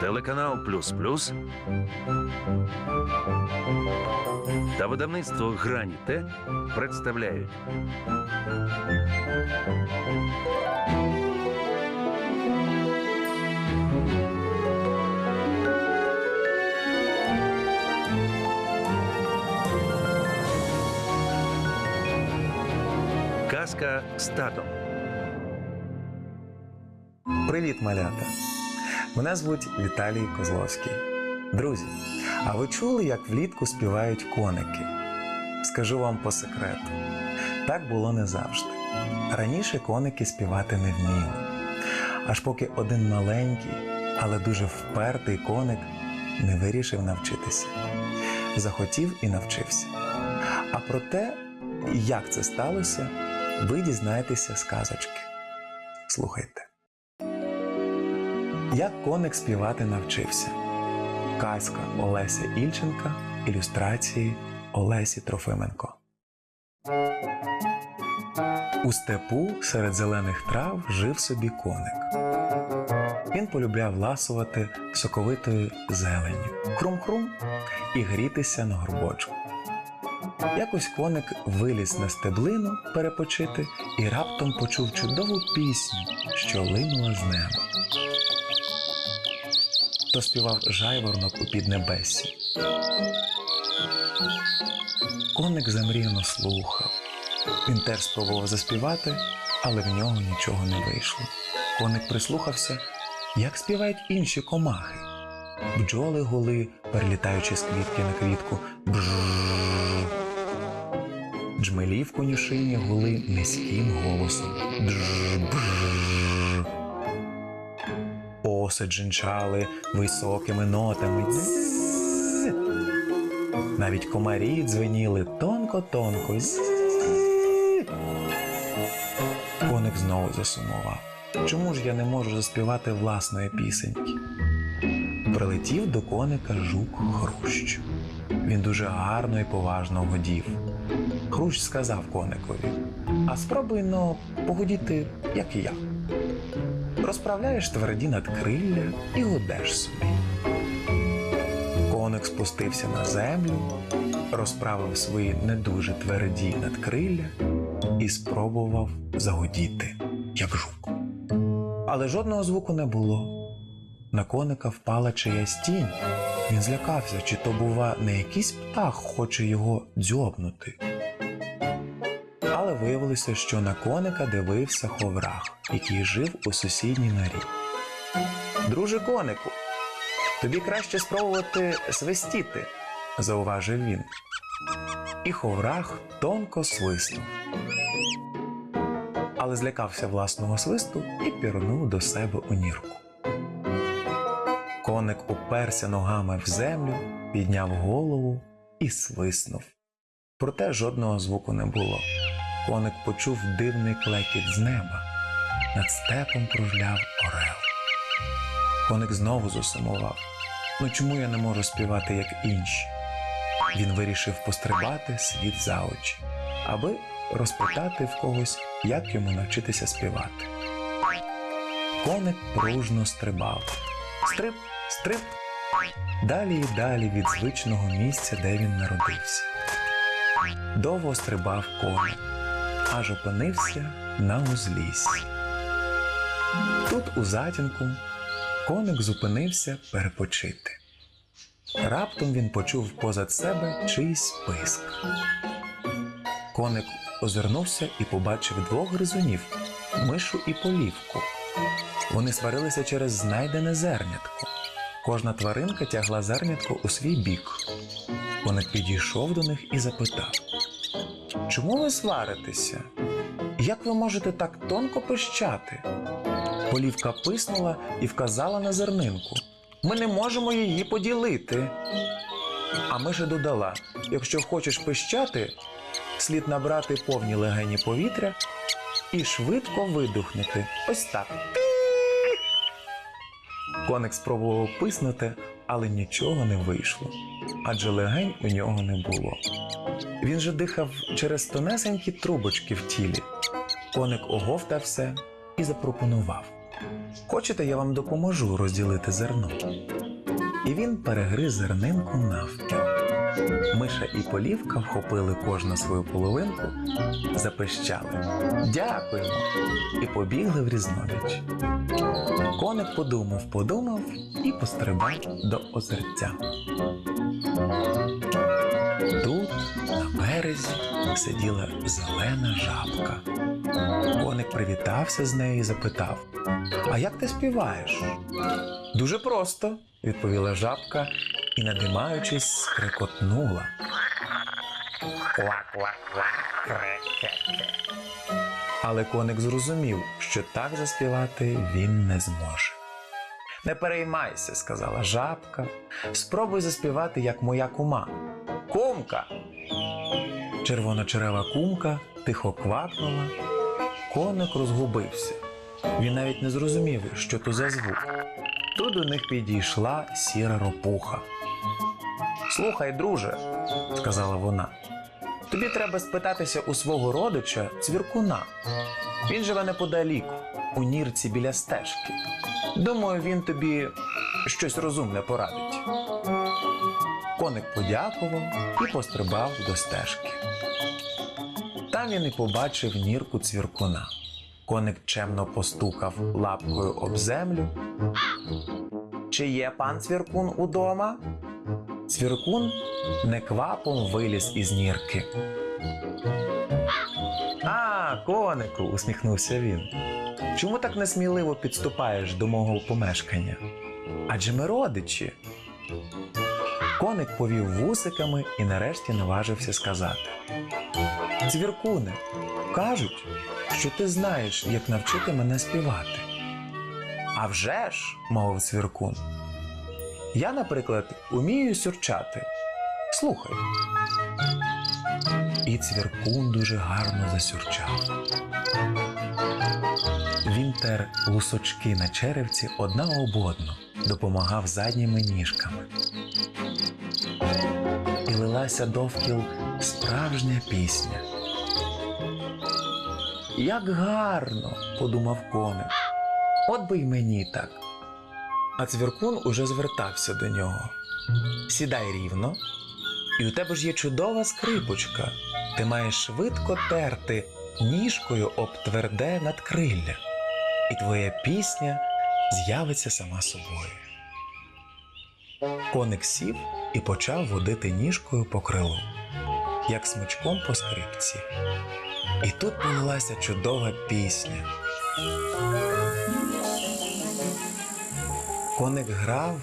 Телеканал Плюс Плюс та видавництво Грані Т представляють Казка з татом. Привіт, малята! Мене звуть Віталій Козловський. Друзі, а ви чули, як влітку співають коники? Скажу вам по секрету: так було не завжди. Раніше коники співати не вміли. Аж поки один маленький, але дуже впертий коник не вирішив навчитися. Захотів і навчився. А про те, як це сталося, ви дізнаєтеся з казочки. Слухайте. Як коник співати навчився? Казка Олеся Ільченка, ілюстрації Олесі Трофименко. У степу серед зелених трав жив собі коник. Він полюбляв ласувати соковитою зеленню, хрум-хрум і грітися на горбочку. Якось коник виліз на стеблину перепочити і раптом почув чудову пісню, що линула з неба. То співав жайворонок у піднебесі. Коник замріяно слухав. Він теж спробував заспівати, але в нього нічого не вийшло. Коник прислухався, як співають інші комахи. Бджоли гули, перелітаючи з квітки на квітку. Бжжж. Джмелі в конюшині гули низьким голосом. Оси джинчали високими нотами. Навіть комарі дзвеніли тонко-тонко. Коник знову засумував. Чому ж я не можу заспівати власної пісеньки? Прилетів до коника жук Хрущ. Він дуже гарно і поважно годів. Хрущ сказав коникові: А спробуй но погодіти, як і я. Розправляєш тверді надкрилля і годеш собі. Коник спустився на землю, розправив свої не дуже тверді надкрилля і спробував загодіти, як жук. Але жодного звуку не було. На коника впала чиясь тінь. Він злякався, чи то, бува, не якийсь птах хоче його дзьобнути. Виявилося, що на коника дивився ховрах, який жив у сусідній норі. Друже конику, тобі краще спробувати свистіти, зауважив він. І ховрах тонко свиснув. Але злякався власного свисту і пірнув до себе у нірку. Коник уперся ногами в землю, підняв голову і свиснув. Проте жодного звуку не було. Коник почув дивний клекіт з неба. Над степом кружляв орел. Коник знову засумував. Ну чому я не можу співати, як інші? Він вирішив пострибати світ за очі, аби розпитати в когось, як йому навчитися співати. Коник пружно стрибав. Стриб, стриб. Далі і далі від звичного місця, де він народився. Довго стрибав коник, аж опинився на узліссі. Тут, у затінку, коник зупинився перепочити. Раптом він почув позад себе чийсь писк. Коник озирнувся і побачив двох гризунів мишу і полівку. Вони сварилися через знайдене зернятко. Кожна тваринка тягла зернятко у свій бік. Коник підійшов до них і запитав: Чому ви сваритеся? Як ви можете так тонко пищати? Полівка писнула і вказала на зернинку. Ми не можемо її поділити. А Миша додала: якщо хочеш пищати, слід набрати повні легені повітря і швидко видухнути. Ось так. Коник спробував писнути, але нічого не вийшло, адже легень у нього не було. Він же дихав через тонесенькі трубочки в тілі. Коник оговтався і запропонував. Хочете, я вам допоможу розділити зерно? І він перегриз зернинку навпіл. Миша і полівка вхопили кожну свою половинку, запищали Дякуємо! і побігли в різновіч. Коник подумав, подумав і пострибав до озерця. Тут, на березі, сиділа зелена жабка. Коник привітався з нею і запитав: А як ти співаєш? Дуже просто, відповіла жабка і, надимаючись, скрикотнула. Але коник зрозумів, що так заспівати він не зможе. Не переймайся, сказала жабка. Спробуй заспівати, як моя кума. Кумка. Червоночерева кумка тихо квакнула. Коник розгубився. Він навіть не зрозумів, що то за звук. Тут до них підійшла сіра ропуха. Слухай, друже, сказала вона, тобі треба спитатися у свого родича цвіркуна. Він живе неподалік, у нірці біля стежки. Думаю, він тобі щось розумне порадить. Коник подякував і пострибав до стежки. Там він і побачив нірку цвіркуна. Коник чемно постукав лапкою об землю. Чи є пан цвіркун удома? Цвіркун неквапом виліз із нірки. А, конику, усміхнувся він. Чому так несміливо підступаєш до мого помешкання? Адже ми родичі. Коник повів вусиками і нарешті наважився сказати. Цвіркуне, кажуть, що ти знаєш, як навчити мене співати. «А вже ж», – мовив цвіркун. Я, наприклад, умію сюрчати. Слухай. І цвіркун дуже гарно засюрчав. Він тер лусочки на черевці одна об одну, допомагав задніми ніжками. І лилася довкіл справжня пісня. Як гарно, подумав коник. От би й мені так. А цвіркун уже звертався до нього. Сідай рівно, і у тебе ж є чудова скрипочка. Ти маєш швидко терти ніжкою об тверде надкрилля, і твоя пісня з'явиться сама собою. Коник сів і почав водити ніжкою по крилу, як смичком по скрипці. І тут полилася чудова пісня. Коник грав,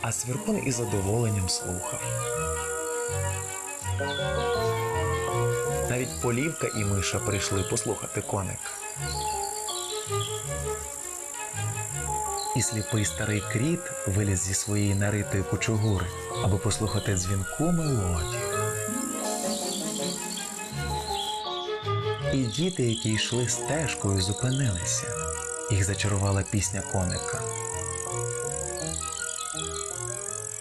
а свіркун із задоволенням слухав. Навіть полівка і миша прийшли послухати коника. І сліпий старий кріт виліз зі своєї наритої кучугури, аби послухати дзвінку мелодію. І діти, які йшли стежкою, зупинилися. Їх зачарувала пісня коника.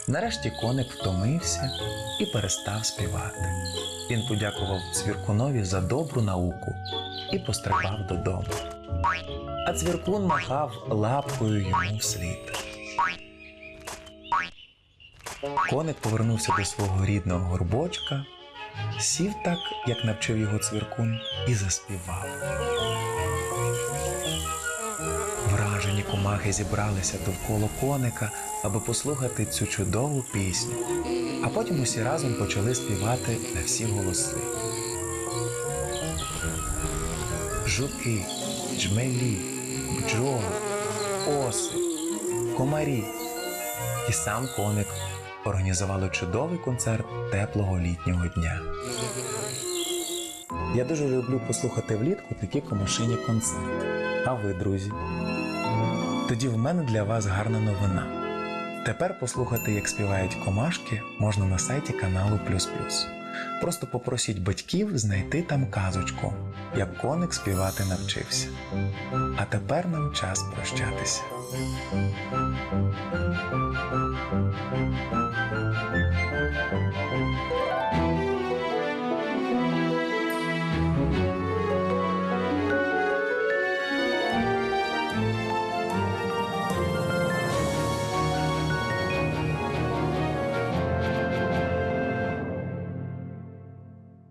Нарешті коник втомився і перестав співати. Він подякував цвіркунові за добру науку і пострибав додому. А цвіркун махав лапкою йому вслід. Коник повернувся до свого рідного горбочка, сів так, як навчив його цвіркун, і заспівав. Вражені комахи зібралися довкола коника, аби послухати цю чудову пісню. А потім усі разом почали співати на всі голоси. Жуки, джмелі, бджоли, оси, комарі. І сам коник організували чудовий концерт теплого літнього дня. Я дуже люблю послухати влітку такі комашині концерти. А ви, друзі? Тоді в мене для вас гарна новина. Тепер послухати, як співають комашки, можна на сайті каналу Плюс Плюс. Просто попросіть батьків знайти там казочку, як коник співати навчився. А тепер нам час прощатися.